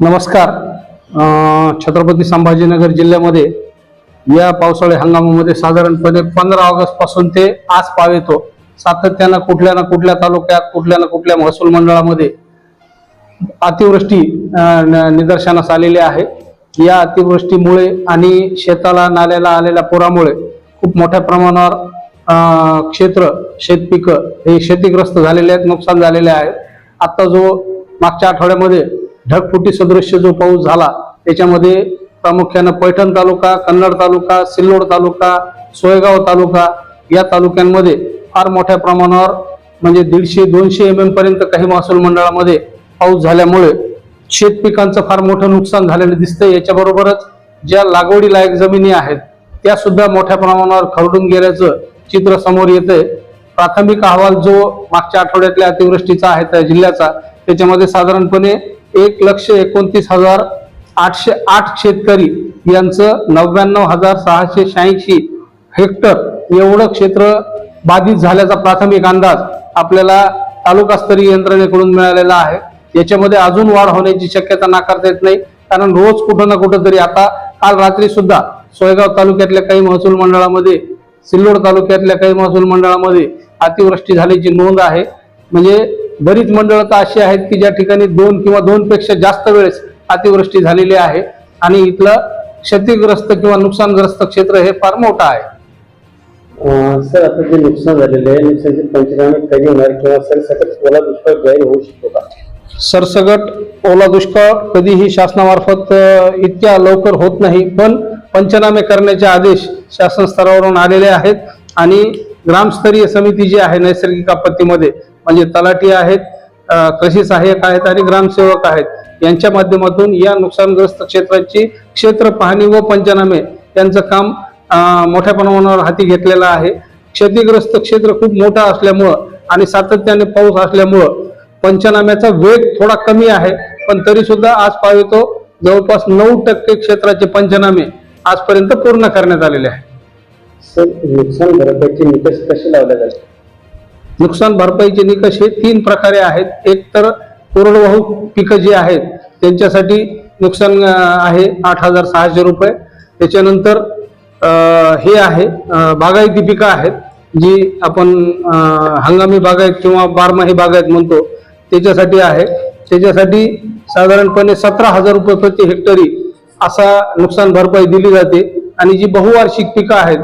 नमस्कार. छत्रपती संभाजीनगर जिल्ह्यामध्ये या पावसाळी हंगामामध्ये साधारणपणे पंधरा ऑगस्टपासून ते आज पाव येतो हो. सातत्यानं कुठल्या ना कुठल्या तालुक्यात कुठल्या ना कुठल्या महसूल मंडळामध्ये अतिवृष्टी निदर्शनास आलेली आहे. या अतिवृष्टीमुळे आणि शेताला नाल्याला आलेल्या पुरामुळे खूप मोठ्या प्रमाणावर क्षेत्र शेतपिकं हे शेतीग्रस्त झालेले आहेत नुकसान झालेले आहेत आता जो मागच्या आठवड्यामध्ये ढगफुटी सदृश्य जो पाऊस झाला त्याच्यामध्ये प्रामुख्यानं पैठण तालुका कन्नड तालुका सिल्लोड तालुका सोयगाव तालुका या तालुक्यांमध्ये फार मोठ्या प्रमाणावर म्हणजे दीडशे दोनशे एम एम पर्यंत काही महसूल मंडळामध्ये पाऊस झाल्यामुळे शेत पिकांचं फार मोठं नुकसान झालेलं दिसतंय. याच्याबरोबरच ज्या लागवडी लायक जमिनी आहेत त्या सुद्धा मोठ्या प्रमाणावर खरडून गेल्याचं चित्र समोर येतंय. प्राथमिक अहवाल जो मागच्या आठवड्यातल्या अतिवृष्टीचा आहे त्या जिल्ह्याचा त्याच्यामध्ये साधारणपणे एक लक्ष एकोणतीस हजार आठशे आठ शेतकरी यांचं नव्याण्णव हजार सहाशे शहाऐंशी हेक्टर एवढं क्षेत्र बाधित झाल्याचा प्राथमिक अंदाज आपल्याला तालुकास्तरीय यंत्रणेकडून मिळालेला आहे. याच्यामध्ये अजून वाढ होण्याची शक्यता नाकारता येत नाही. कारण रोज कुठं ना कुठं तरी आता काल रात्री सुद्धा सोयगाव तालुक्यातल्या काही महसूल मंडळामध्ये सिल्लोड तालुक्यातल्या काही महसूल मंडळामध्ये अतिवृष्टी झाल्याची नोंद आहे. म्हणजे बरीच मंडळं तर अशी आहेत की ज्या ठिकाणी दोन किंवा दोन पेक्षा जास्त वेळेस अतिवृष्टी झालेली आहे. आणि इथलं क्षतिग्रस्त किंवा नुकसानग्रस्त क्षेत्र हे फार मोठं आहे. सर आता जे नुकसान झालेलं आहे नुकसानचे पंचनामे कधी होणार किंवा सर सकट ओला दुष्काळ जाहीर होऊ शकतो का? सरसगट ओला दुष्काळ कधीही शासनामार्फत इतक्या लवकर होत नाही पण पंचनामे करण्याचे आदेश शासन स्तरावरून आलेले आहेत आणि ग्रामस्तरीय समिती जी आहे नैसर्गिक आपत्तीमध्ये म्हणजे तलाठी आहेत कृषी सहाय्यक आहेत आणि ग्रामसेवक आहेत यांच्या माध्यमातून या नुकसानग्रस्त क्षेत्राची क्षेत्र पाहणी व पंचनामे यांचं काम मोठ्या प्रमाणावर हाती घेतलेलं आहे. क्षतिग्रस्त क्षेत्र खूप मोठं असल्यामुळं आणि सातत्याने पाऊस असल्यामुळं पंचनाम्याचा वेग थोडा कमी आहे पण तरी सुद्धा आज पाहतो जवळपास नऊ टक्के क्षेत्राचे पंचनामे आजपर्यंत पूर्ण करण्यात आलेले आहे सर नुकसान भरपाईचे निकष कसे लावले जातात? नुकसान भरपाईचे निकष हे तीन प्रकारे आहेत. एक तर कोरडवाहू पिकं जी आहेत त्यांच्यासाठी नुकसान आहे आठ हजार सहाशे रुपये. त्याच्यानंतर हे आहे बागायती पिकं आहेत जी आपण हंगामी बागायत किंवा बारमाही बागायत म्हणतो त्याच्यासाठी आहे. त्याच्यासाठी साधारणपणे सतरा हजार रुपये प्रति हेक्टरी असा नुकसान भरपाई दिली जाते. आणि जी बहुवार्षिक पिकं आहेत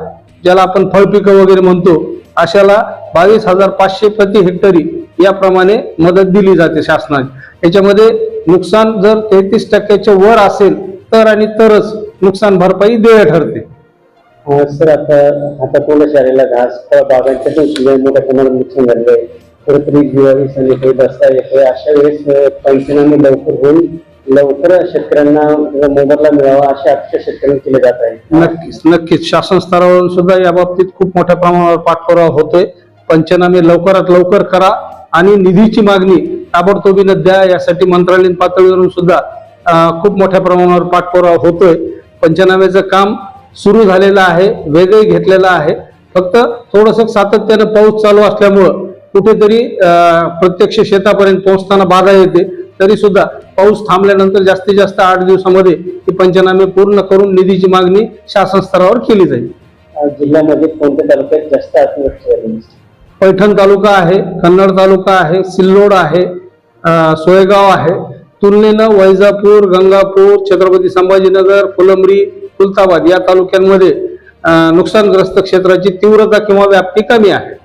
ज्याला आपण फळपिकं वगैरे म्हणतो अशाला बावीस हजार पाचशे प्रति हेक्टरी याप्रमाणे मदत दिली जाते शासनाने. याच्यामध्ये नुकसान जर तेहतीस टक्क्याच्या वर असेल तर आणि तरच नुकसान भरपाई देय ठरते. सर आता आता पूर्ण शाळेला घास फळबागांच्या मोठ्या प्रमाणात नुकसान झालेलं आहे? परत रीत दिवाळी सण येते दसरा येते अशा वेळेस पंचनामे लवकर होऊन लवकर शेतकऱ्यांना मोबदला मिळावा अशा अपेक्षा शेतकऱ्यांना केले जात आहे नक्कीच नक्कीच. शासन स्तरावरून सुद्धा या बाबतीत खूप मोठ्या प्रमाणावर पाठपुरावा होतोय. पंचनामे लवकरात लवकर करा आणि निधीची मागणी ताबडतोबीनं द्या यासाठी मंत्रालयीन पातळीवरून सुद्धा खूप मोठ्या प्रमाणावर पाठपुरावा होतोय. पंचनाम्याचं काम सुरू झालेलं आहे वेगळी घेतलेलं आहे. फक्त थोडस सातत्यानं पाऊस चालू असल्यामुळं कुठेतरी प्रत्यक्ष शेतापर्यंत पोहोचताना बाधा येते. तरी सुद्धा पाऊस थांबल्यानंतर जास्तीत जास्त आठ दिवसामध्ये ही पंचनामे पूर्ण करून निधीची मागणी शासन स्तरावर केली जाईल. जिल्ह्यामध्ये कोणत्या तालुक्यात जास्त अतिवृष्टी झाली पैठण तालुका आहे कन्नड तालुका आहे सिल्लोड आहे सोयगाव आहे. तुलनेनं वैजापूर गंगापूर छत्रपती संभाजीनगर फुलंब्री खुलताबाद या तालुक्यांमध्ये नुकसानग्रस्त क्षेत्राची तीव्रता किंवा व्याप्ती कमी आहे.